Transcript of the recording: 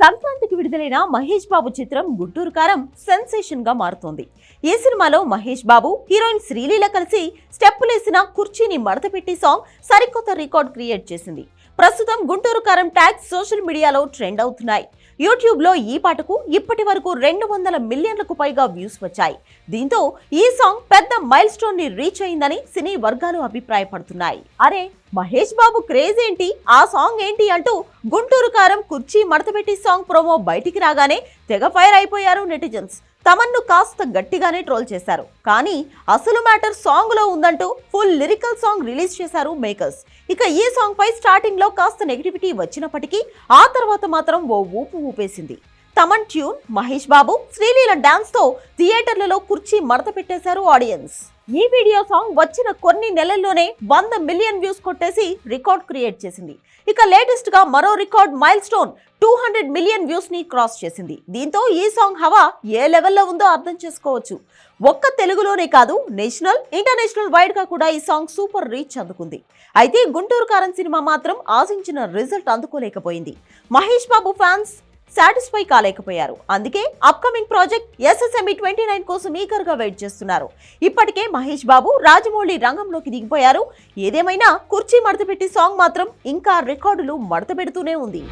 సంక్రాంతికి విడుదలైన మహేష్ బాబు చిత్రం గుంటూరు కారం సెన్సేషన్గా మారుతోంది. ఈ సినిమాలో మహేష్ బాబు హీరోయిన్ శ్రీలీల కలిసి స్టెప్పులేసిన కుర్చీని మడతపెట్టి సాంగ్ సరికొత్త రికార్డ్ క్రియేట్ చేసింది. ప్రస్తుతం గుంటూరు కారం ట్యాగ్స్ సోషల్ మీడియాలో ట్రెండ్ అవుతున్నాయి. యూట్యూబ్లో ఈ పాటకు ఇప్పటి వరకు రెండు వందల మిలియన్లకు పైగా వ్యూస్ వచ్చాయి. దీంతో ఈ సాంగ్ పెద్ద మైల్ స్టోన్ని రీచ్ అయిందని సినీ వర్గాలు అభిప్రాయపడుతున్నాయి. అరే మహేష్ బాబు క్రేజ్ ఏంటి? ఆ సాంగ్ ఏంటి అంటూ గుంటూరు కారం కుర్చీ మడతపెట్టి సాంగ్ ప్రోమో బయటికి రాగానే తెగ ఫైర్ అయిపోయారు నెటిజన్స్. తమన్ను కాస్త గట్టిగానే ట్రోల్ చేశారు. కానీ అసలు మ్యాటర్ సాంగ్లో ఉందంటూ ఫుల్ లిరికల్ సాంగ్ రిలీజ్ చేశారు మేకర్స్. ఇక ఈ సాంగ్ పై స్టార్టింగ్లో కాస్త నెగిటివిటీ వచ్చినప్పటికీ ఆ తర్వాత మాత్రం ఓ ఊపు ఊపేసింది. తమన్ ట్యూన్ మహేష్ బాబు శ్రీలీల డాన్స్తో థియేటర్లలో కుర్చీ మడత పెట్టేశారు ఆడియన్స్. ఈ వీడియో సాంగ్ వచ్చిన కొన్ని నెలల్లోనే వంద మిలియన్ వ్యూస్ కొట్టేసి రికార్డ్ క్రియేట్ చేసింది. ఇక లేటెస్ట్గా మరో record milestone two hundred million వ్యూస్ని cross చేసింది. దీంతో ఈ సాంగ్ హవా ఏ లెవెల్లో ఉందో అర్థం చేసుకోవచ్చు. ఒక్క తెలుగులోనే కాదు నేషనల్ ఇంటర్నేషనల్ వైడ్గా కూడా ఈ సాంగ్ సూపర్ రీచ్ అందుకుంది. అయితే గుంటూరు కారం సినిమా మాత్రం ఆశించిన రిజల్ట్ అందుకోలేకపోయింది. మహేష్ బాబు ఫ్యాన్స్ సాటిస్ఫై కాలేకపోయారు. అందుకే upcoming project SSME twenty nine కోసం ఈగర్గా వెయిట్ చేస్తున్నారు. ఇప్పటికే మహేష్ బాబు రాజమౌళి రంగంలోకి దిగిపోయారు. ఏదేమైనా కుర్చీ మడతపెట్టి సాంగ్ మాత్రం ఇంకా రికార్డులు మడతపెడుతూనే ఉంది.